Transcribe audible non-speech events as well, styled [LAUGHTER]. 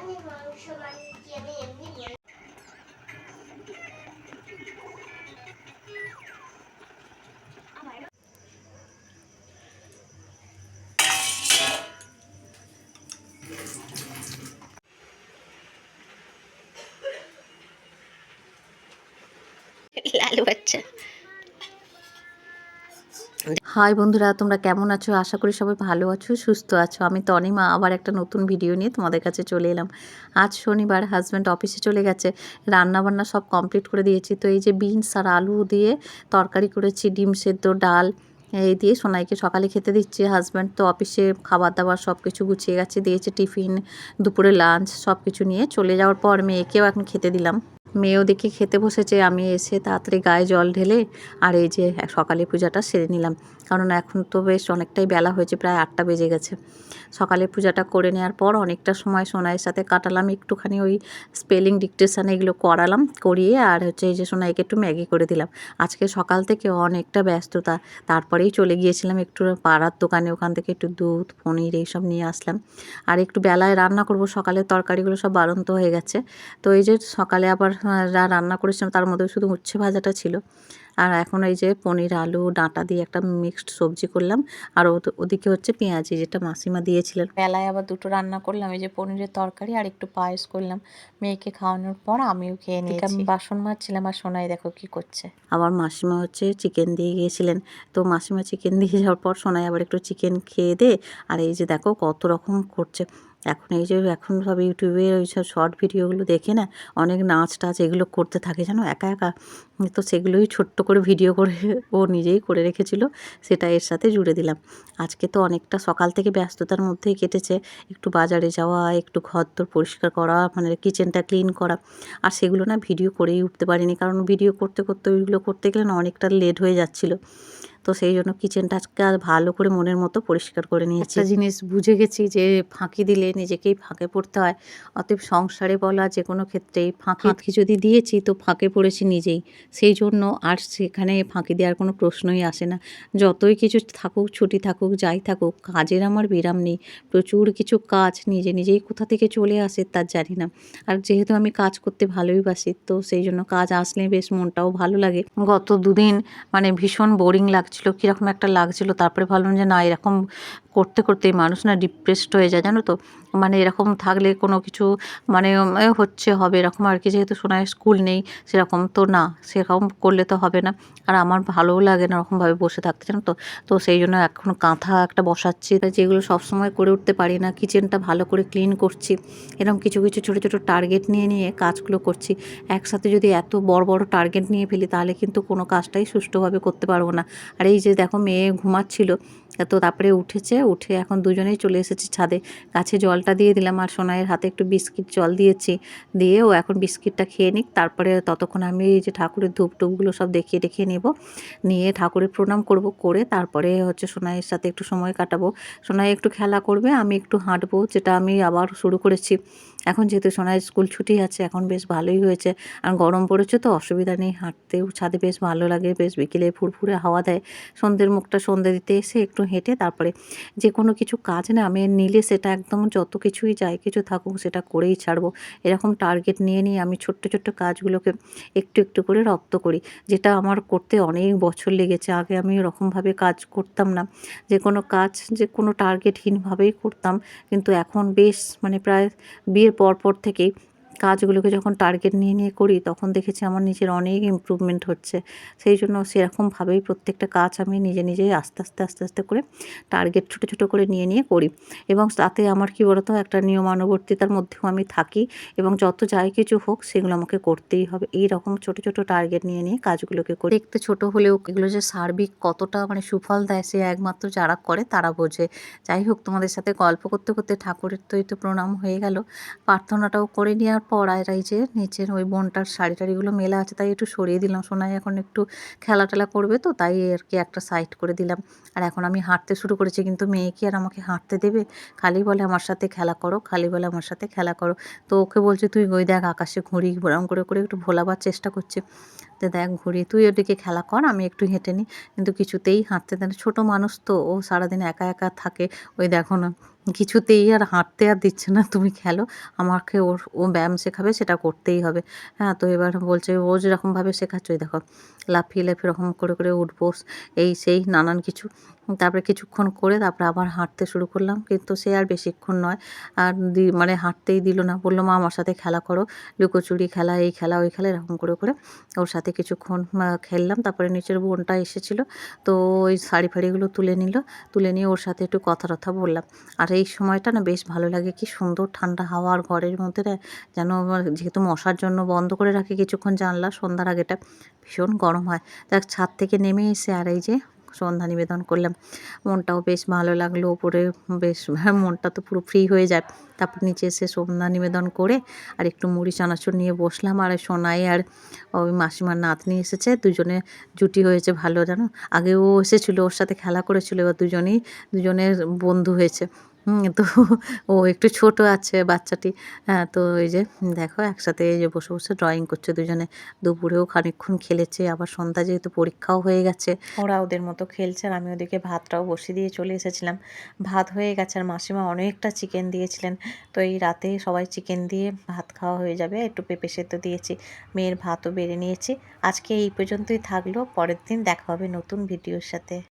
আমি মাংস বানিয়েছি আমি এমনি বলি। লালু বাচ্চা হাই বন্ধুরা, তোমরা কেমন আছো? আশা করি সবাই ভালো আছো, সুস্থ আছো। আমি তনিমা, আবার একটা নতুন ভিডিও নিয়ে তোমাদের কাছে চলে এলাম। আজ শনিবার হাজব্যান্ড অফিসে চলে গেছে। রান্না বান্না সব কমপ্লিট করে দিয়েছি। তো এই যে বিনস আর আলু দিয়ে তরকারি করেছি, ডিম সেদ্ধ, ডাল, এই দিয়ে সোনাইকে সকালে খেতে দিচ্ছি। হাজব্যান্ড তো অফিসে খাবার দাবার সব কিছু গুছিয়ে গেছে, দিয়েছে টিফিন, দুপুরে লাঞ্চ সব কিছু নিয়ে চলে যাওয়ার পর মেয়েকেও এখন খেতে দিলাম। মেয়েও দেখি খেতে বসেছে, আমি এসে তাড়াতাড়ি গায়ে জল ঢেলে আর এই যে সকালে পূজাটা সেরে নিলাম। কারণ এখন তো বেশ অনেকটাই বেলা হয়েছে, প্রায় আটটা বেজে গেছে। সকালে পূজাটা করে নেওয়ার পর অনেকটা সময় সোনাইয়ের সাথে কাটালাম, একটুখানি ওই স্পেলিং ডিকটেশন এগুলো করালাম, করিয়ে আর হচ্ছে এই যে সোনাইকে একটু ম্যাগি করে দিলাম। আজকে সকাল থেকে অনেকটা ব্যস্ততা, তারপরেই চলে গিয়েছিলাম একটু পাড়ার দোকানে, ওখান থেকে একটু দুধ, পনির এইসব নিয়ে আসলাম। আর একটু বেলায় রান্না করব সকালে তরকারিগুলো সব বাড়ন্ত হয়ে গেছে। তো এই যে সকালে আবার যা রান্না করেছিলাম তার মধ্যে শুধু উচ্ছে ভাজাটা ছিল। আর এখন এই যে পনির আলু ডাঁটা দিয়ে একটা মিক্সড সবজি করলাম। আর ওদ- ওদিকে হচ্ছে পেঁয়াজি যেটা মাসিমা দিয়েছিলেন। বেলায় আবার দুটো রান্না করলাম এই যে পনিরের তরকারি আর একটু পায়েস করলাম। মেয়েকে খাওয়ানোর পর আমিও খেয়ে নিয়েছি। আমি বাসন মাজছিলাম আর সোনাই দেখো কি করছে। আবার মাসিমা হচ্ছে চিকেন দিয়ে গিয়েছিলেন। তো মাসিমা চিকেন দিয়ে যাওয়ার পর সোনাই আবার একটু চিকেন খেয়ে দে। আর এই যে দেখো কত রকম করছে। এখন এই যে, এখন সব ইউটিউবে ওই সব শর্ট ভিডিওগুলো দেখে না অনেক নাচ টাচ এগুলো করতে থাকে, জানো? একা একা। তো সেগুলোই ছোট্ট করে ভিডিও করে ও নিজেই করে রেখেছিল, সেটা এর সাথে জুড়ে দিলাম। আজকে তো অনেকটা সকাল থেকে ব্যস্ততার মধ্যেই কেটেছে, একটু বাজারে যাওয়া, একটু ঘর দর পরিষ্কার করা মানে কিচেনটা ক্লিন করা। আর সেগুলো না ভিডিও করেই উঠতে পারিনি, কারণ ভিডিও করতে করতে, ওইগুলো করতে গেলে না অনেকটা লেট হয়ে যাচ্ছিল। তো সেই জন্য কিচেনটা আজকে আর ভালো করে মনের মতো পরিষ্কার করে নিয়েছি। একটা জিনিস বুঝে গেছি যে ফাঁকি দিলে নিজেকেই ফাঁকে পড়তে হয়। অতএব সংসারে বলা যে কোনো ক্ষেত্রেই ফাঁকি ফাঁকি যদি দিয়েছি তো ফাঁকে পড়েছি নিজেই। সেই জন্য আর সেখানে ফাঁকি দেওয়ার কোনো প্রশ্নই আসে না। যতই কিছু থাকুক ছুটি থাকুক যাই থাকুক কাজের আমার বিরাম নেই। প্রচুর কিছু কাজ নিজে নিজেই কোথা থেকে চলে আসে তার জানি না। আর যেহেতু আমি কাজ করতে ভালোই বাসি তো সেই জন্য কাজ আসলে বেশ মনটাও ভালো লাগে। গত দুদিন মানে ভীষণ বোরিং লাগছিল কীরকম একটা লাগছিল তারপরে ভাবলাম যে না এরকম করতে করতে মানুষ না ডিপ্রেসড হয়ে যায়, জানো তো? মানে এরকম থাকলে কোনো কিছু মানে হচ্ছে, হবে এরকম আর কি। যেহেতু সোনায় স্কুল নেই, সেরকম তো না, সেরকম করলে তো হবে না। আর আমার ভালোও লাগে না ওরকমভাবে বসে থাকতে, জানো তো? তো সেই জন্য এখন কাঁথা একটা বসাচ্ছি। যেগুলো সবসময় করে উঠতে পারি না কিচেনটা ভালো করে ক্লিন করছি। এরকম কিছু কিছু ছোটো ছোটো টার্গেট নিয়ে নিয়ে কাজগুলো করছি। একসাথে যদি এত বড় বড় টার্গেট নিয়ে ফেলি, তাহলে কিন্তু কোনো কাজটাই সুষ্ঠুভাবে করতে পারব না। আর এই যে দেখো, মেয়ে ঘুমাচ্ছিল, তো তারপরে উঠেছে উঠে এখন দুজনেই চলে এসেছি ছাদে। গাছে জলটা দিয়ে দিলাম আর সোনাইয়ের হাতে একটু বিস্কিট জল দিয়েছি। দিয়ে ও এখন বিস্কিটটা খেয়ে নিক, তারপরে ততক্ষণ আমি এই যে ঠাকুরের ধূপ টুপগুলো সব দেখিয়ে দেখিয়ে নেব। নিয়ে ঠাকুরের প্রণাম করব, করে তারপরে হচ্ছে সোনাইয়ের সাথে একটু সময় কাটাবো। সোনাই একটু খেলা করবে, আমি একটু হাঁটবো, যেটা আমি আবার শুরু করেছি। এখন যেহেতু সোনাইয়ের স্কুল ছুটি আছে, এখন বেশ ভালোই হয়েছে। আর গরম পড়েছে তো, অসুবিধা নেই, হাঁটতেও ছাদে বেশ ভালো লাগে, বেশ বিকেলে ফুরফুরে হাওয়া দেয়। সন্ধ্যের মুখটা সন্ধ্যে দিতে এসে একটু হেঁটে তারপরে যে কোনো কিছু কাজ না আমি নিলে সেটা একদম যত কিছুই যাই কিছু থাকুক সেটা করেই ছাড়বো। এরকম টার্গেট নিয়ে নিয়ে আমি ছোট্ট ছোট্ট কাজগুলোকে একটু একটু করে রপ্ত করি। যেটা আমার করতে অনেক বছর লেগেছে। আগে আমি এরকমভাবে কাজ করতাম না। যে কোনো কাজ, যে কোনো টার্গেটহীনভাবেই করতাম। কিন্তু এখন বেশ মানে প্রায় বিয়ের পর পর থেকেই কাজগুলোকে যখন টার্গেট নিয়ে নিয়ে করি, তখন দেখেছি আমার নিজের অনেক ইমপ্রুভমেন্ট হচ্ছে। সেই জন্য সেরকমভাবেই প্রত্যেকটা কাজ আমি নিজে, নিজেই আস্তে আস্তে আস্তে আস্তে করে টার্গেট ছোটো ছোটো করে নিয়ে নিয়ে করি। এবং তাতে আমার কী বলতো, একটা নিয়মানুবর্তিতার মধ্যেও আমি থাকি এবং যত যাই কিছু হোক, সেগুলো আমাকে করতেই হবে। এই রকম ছোটো ছোটো টার্গেট নিয়ে নিয়ে কাজগুলোকে করি। দেখতে ছোট হলেও এগুলো যে সার্বিক কতটা মানে সুফল দেয়, সে একমাত্র যারা করে, তারা বোঝে। যাই হোক, তোমাদের সাথে গল্প করতে করতে ঠাকুরের তো এই তো প্রণাম হয়ে গেল। প্রার্থনাটাও করে নেওয়ার এই যে নিচের ওই বোনটার শাড়ি টাড়িগুলো মেলা আছে, তাই একটু সরিয়ে দিলাম। সোনাই এখন একটু খেলা টেলা করবে তো, তাই আর কি একটা সাইড করে দিলাম। আর এখন আমি হাঁটতে শুরু করেছি, কিন্তু মেয়ে কি আর আমাকে হাঁটতে দেবে? খালি বলে আমার সাথে খেলা করো, খালি বলে আমার সাথে খেলা করো। তো ওকে বলছে, তুই ওই দেখ আকাশে ঘুড়ি ঘোরাম করে করে একটু ভোলাবার চেষ্টা করছে। তো দেখ ঘুরি তুই ওদিকে খেলা কর, আমি একটু হেঁটে নিই কিন্তু কিছুতেই হাঁটতে দেয় ছোটো মানুষ তো, ও সারাদিন একা একা থাকে, ওই দেখো না। কিছুতেই আর হাঁটতে আর দিচ্ছে না, তুমি খেলো। আমাকে ওর, ও ব্যায়াম শেখাবে, সেটা করতেই হবে। হ্যাঁ তো এবার বলছে, ও যেরকমভাবে শেখাচ্ছ এই দেখো। লাফিয়ে লাফিয়ে এরকম করে করে উঠবো, এই সেই নানান কিছু। তারপরে কিছুক্ষণ করে তারপরে আবার হাঁটতে শুরু করলাম। কিন্তু সে আর বেশিক্ষণ নয়। আর দি মানে হাঁটতেই দিল না। বলল, মা, আমার সাথে খেলা করো। লুকোচুরি খেলা, এই খেলা, ওই খেলা, এরকম করে করে ওর সাথে কিছুক্ষণ খেললাম। তারপরে নিচের বোনটা এসেছিল। তো ওই শাড়ি ফাড়িগুলো তুলে নিল। তুলে নিয়ে ওর সাথে একটু কথা টথা বললাম। আর এই সময়টা না বেশ ভালো লাগে। কি সুন্দর ঠান্ডা হাওয়া আর ঘরের মধ্যে না যেন যেহেতু মশার জন্য বন্ধ করে রাখি কিছুক্ষণ জানলা, সন্ধ্যার আগেটা ভীষণ গরম হয়। দেখ ছাদ থেকে নেমে এসে আর এই যে সন্ধ্যা নিবেদন করলাম। মনটাও বেশ ভালো লাগল ওপরে বেশ [LAUGHS] মনটা তো পুরো ফ্রি হয়ে যায়। তারপর নিচে এসে সন্ধ্যা নিবেদন করে আর একটু মুড়ি, চানাচুর নিয়ে বসলাম। আর সোনাই আর ওই মাসিমার নাতনি এসেছে, দুজনে জুটি হয়েছে ভালো, জানো? আগে ও এসেছিল, ওর সাথে খেলা করেছিল, এবার দুজনেই, দুজনের বন্ধু হয়েছে। তো ও একটু ছোট আছে বাচ্চাটি। হ্যাঁ তো এই যে দেখো একসাথে এই যে বসে বসে ড্রয়িং করছে দুজনে। দুপুরেও খানিকক্ষণ খেলেছে, আবার সন্ধ্যা যেহেতু পরীক্ষাও হয়ে গেছে। ওরা ওদের মতো খেলছে আর আমি ওদেরকে ভাতটাও বসিয়ে দিয়ে চলে এসেছিলাম। ভাত হয়ে গেছে আর মাসিমা অনেকটা চিকেন দিয়েছিলেন। তো এই রাতে সবাই চিকেন দিয়ে ভাত খাওয়া হয়ে যাবে। একটু পেঁপে সেদ্ধ দিয়েছি, মেয়ের ভাতও বেড়ে নিয়েছি। আজকে এই পর্যন্তই থাকল। পরের দিন দেখা হবে নতুন ভিডিওর সাথে।